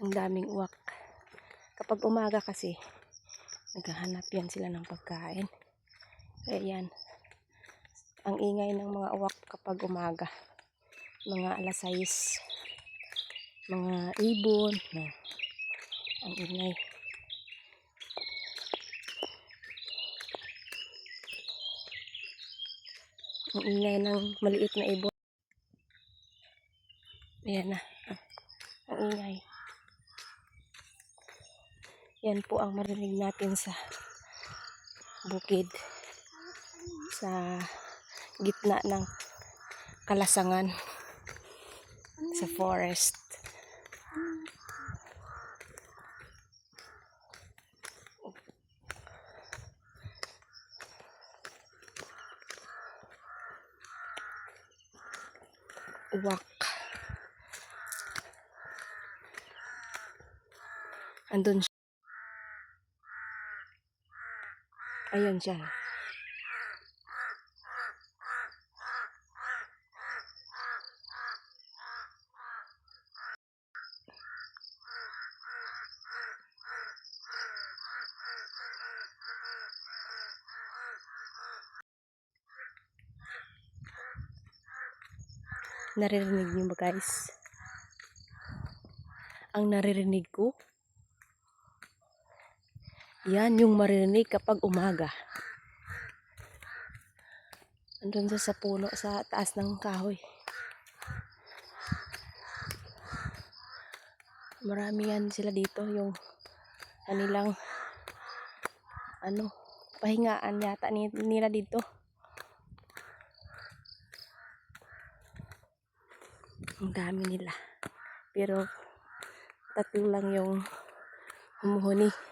Ang daming uwak. Kapag umaga kasi, naghahanap yan sila ng pagkain. Kaya yan, ang ingay ng mga uwak kapag umaga. Mga alas 6, mga ibon, no. ang ingay. Ang ingay ng maliit na ibon. Ayan na. ah, Ang ingay. Yan po ang marinig natin sa bukid. Sa gitna ng kalasangan. Sa forest. Uwak. Andun siya. Ayan siya. Naririnig niyo ba guys? Ang naririnig ko, yan yung maririnig kapag umaga. Andun sa sa puno sa taas ng kahoy. Marami yan sila dito yung kanilang ano pahingaan yata ni- nila dito. Ang dami nila. Pero tatlo lang yung humuhuni.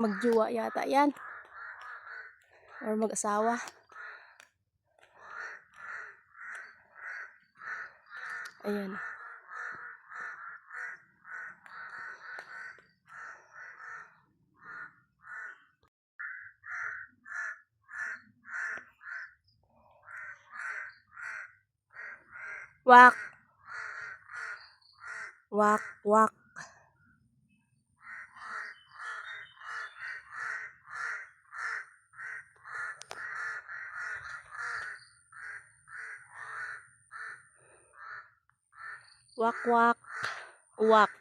Magjuwa yata yan. Or mag-asawa. Ayan. Wak. Wak, wak. Wak, wak. Wak.